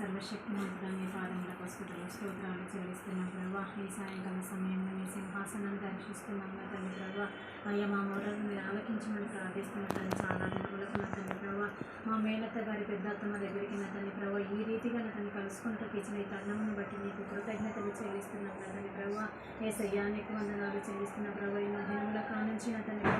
సర్వశక్తిమంతుడని పాదముల మంత్రాన్ని స్తోత్రాలు చెల్లిస్తున్నాం ప్రభా. ఈ సాయంకాల సమయంలో మీ సింహాసనాన్ని దర్శిస్తున్నాం నా తండ్రి ప్రభా. అయ్యా మా మొరను మీరు ఆలకించమని ప్రార్థిస్తున్న చాలా దినములకు నా తండ్రి ప్రభా. మా మేనత్త గారి పెద్ద అత్తమ్మ దగ్గరికి నా తండ్రి ప్రభా ఈ రీతిగా నా తను కలుసుకుంటూ ఇచ్చిన ఈ తరుణమును బట్టి నీకు కృతజ్ఞతలు చెల్లిస్తున్నాం నా తండ్రి ప్రభా. ఏ సయ్యానికి వందనాలు చెల్లిస్తున్న ప్రభా. ఈ మధ్యాహ్నంలో కానుంచి నా తండ్రి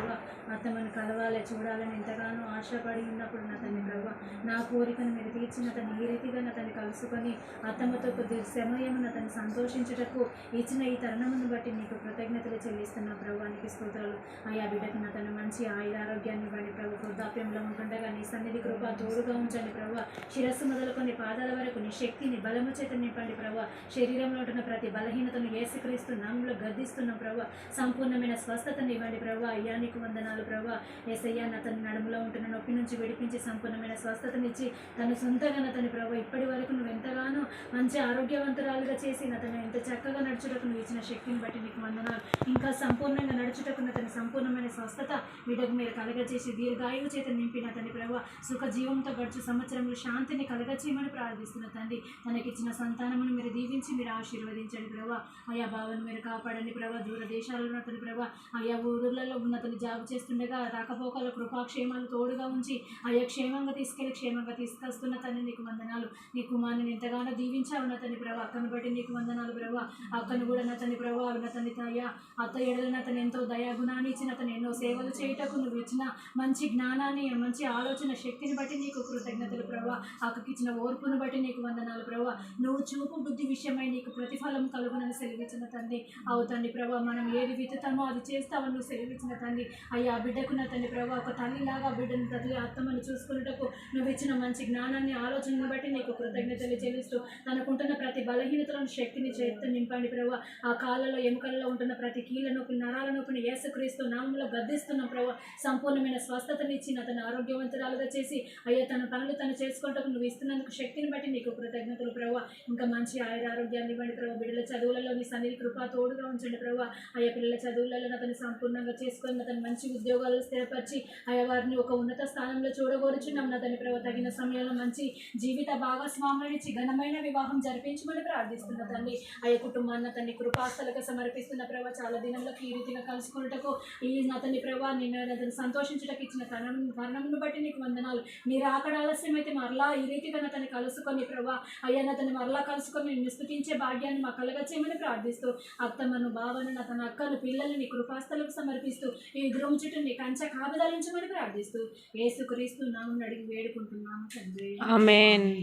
తమను కలవాలి చూడాలని ఎంతగానో ఆశపడి ఉన్నప్పుడు నా తన ప్రభా నా కోరికను మీరు తీర్చిన తను ఈ రీతిగా నా తను కలుసుకొని అత్తమ్మతో కొద్ది సమయమున తను సంతోషించుటకు ఇచ్చిన ఈ తరుణమును బట్టి నీకు కృతజ్ఞతలు చెల్లిస్తున్న ప్రభువానికి స్తోత్రాలు. అయ్యా బిడ్డకు నా తన మంచి ఆయుర ఆరోగ్యాన్ని ఇవ్వండి ప్రభు వృద్ధాప్యంలో ఉంటుండగా నీ సన్నిధి కృప తోడుగా ఉంచండి ప్రభు. శిరస్సు మొదలుకొని పాదాల వరకు నీ శక్తిని బలము చేత నింపండి ప్రభు. శరీరంలో ఉంటున్న ప్రతి బలహీనతను ఏసుక్రీస్తు నామంలో గద్దిస్తున్న ప్రభు. సంపూర్ణమైన స్వస్థతను ఇవ్వండి ప్రభు. అయ్యా నీకు వందనాలు ప్రభా ఏసయ్యా నా తన నడుములో ఉంటున్న నొప్పి నుంచి విడిపించి సంపూర్ణమైన స్వస్థతనిచ్చి తను సొంతగా నా తన ప్రభా ఇప్పటి వరకు నువ్వు ఎంతగానో మంచి ఆరోగ్యవంతురాలుగా చేసి నా తను ఎంత చక్కగా నడుచుటకు నువ్వు ఇచ్చిన శక్తిని బట్టి నీకు వందనాలు. ఇంకా సంపూర్ణంగా నడుచుటకు నా తన సంపూర్ణమైన స్వస్థత వీడకు మీరు కలగజేసి దీర్ఘాయువు చేత నింపిన తండ్రి ప్రభు సుఖ జీవంతో గడుచు సంవత్సరంలో శాంతిని కలగచేయమని ప్రార్థిస్తున్న తండ్రి. తనకిచ్చిన సంతానమును మీరు దీవించి మీరు ఆశీర్వదించండి ప్రభా. అయా భావను మీరు కాపాడండి ప్రభా. దూర దేశాలలో అతని ప్రభా అయా ఊర్లలో ఉన్న జాబ్ జాబు చేస్తుండగా రాకపోకల కృపాక్షేమాలు తోడుగా ఉంచి అయ్యా క్షేమంగా తీసుకెళ్ళి క్షేమంగా తీసుకొస్తున్న తన్ని నీకు వందనాలు. నీ కుమారుని ఎంతగానో దీవించావు నా తని ప్రభా. అక్కను బట్టి నీకు వందనాలు ప్రభా. అక్కను కూడా నా తన్ని ప్రభా నా తన్ని అయ్యా అత్త ఎడలను అతను ఎంతో దయాగుణాన్ని ఇచ్చిన అతను ఎన్నో సేవలు చేయుటకు నువ్వు ఇచ్చిన మంచి జ్ఞానాన్ని మంచి ఆలోచన శక్తిని బట్టి నీకు కృతజ్ఞతలు ప్రభా. అక్కకి ఇచ్చిన ఓర్పును బట్టి నీకు వందనాలు ప్రభా. నువ్వు చూపు బుద్ధి విషయమై నీకు ప్రతిఫలం కలుగునని సెలవిచ్చిన తండ్రి అవు తండ్రి ప్రభా మనం ఏది విత్తుతామో అది చేస్తామని నువ్వు సెలవిచ్చిన తండ్రి అయ్యా బిడ్డకు నా తండ్రి ప్రభా ఒక తల్లిలాగా బిడ్డను తల్లి అత్తమని చూసుకున్నటకు నువ్వు ఇచ్చిన మంచి జ్ఞానాన్ని ఆలోచనను బట్టి నీకు కృతజ్ఞతలు చెల్లిస్తూ తనకుంటున్న ప్రతి బలహీనతలను శక్తిని చేత నింపండి ప్రభా. ఆ కాళ్ళలో ఎముకలలో ఉంటున్న ప్రతి కీళ్ళ నొప్పి నరాల నొప్పిని యేసుక్రీస్తు నామంలో గద్దిస్తున్న ప్రభా. సంపూర్ణమైన స్వస్థతనిచ్చి నా తన ఆరోగ్యవంతురాలుగా చేసి అయ్యా తన పనులు తను చేసుకుంటకు నువ్వు ఇస్తున్నందుకు శక్తిని బట్టి నీకు కృతజ్ఞతలు ప్రభా. ఇంకా మంచి ఆయుర ఆరోగ్యాన్ని ఇవ్వండి ప్రభావ బిడ్డల చదువులలో నీ సన్నిధి కృపా తోడుగా ఉంచండి ప్రభావ అయ్యా పిల్లల చదువులలో అతను సంపూర్ణంగా చేసుకొని అతను మంచి ఉద్యోగం ఉద్యోగాలు స్థిరపరిచి అయ్యా వారిని ఒక ఉన్నత స్థానంలో చూడగోరుచున్నాం నా తన తగిన సమయంలో మంచి జీవిత భాగస్వాములనిచ్చి ఘనమైన వివాహం జరిపించమని ప్రార్థిస్తున్న తండ్రి. అయ్యా కుటుంబాన్ని అతన్ని కృపాస్థలకు సమర్పిస్తున్న ప్రభా చాలా దినంలోకి ఈ రీతిగా కలుసుకున్నటకు ఈ అతని ప్రభా నేను అతను సంతోషించుటకు ఇచ్చిన తరుణం తరుణమును బట్టి నీకు వందనాలు. మీరు ఆకడ ఆలస్యం అయితే మరలా ఈ రీతిగా అతన్ని కలుసుకొని ప్రభా అయ్యా అతన్ని మరలా కలుసుకొని నిన్ను స్థుతించే భాగ్యాన్ని మా కలగ చేయమని ప్రార్థిస్తూ అత్తమ్మను బావను నా తన అక్కను పిల్లల్ని కృపాస్థలకు సమర్పిస్తూ ఈ ద్రోమ చుట్టూ నీ కంచె కాపదాలించమని ప్రార్థిస్తూ ఏసుక్రీస్తు నామం అడిగి వేడుకుంటున్నాము తండ్రి. ఆమెన్.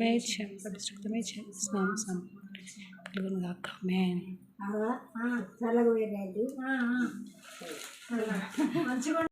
మేచం పరిశుద్ధమేచం స్నానం సం కలుగును గాక. ఆమెన్. చల్లగా ఆ, ఆ. మంచిగా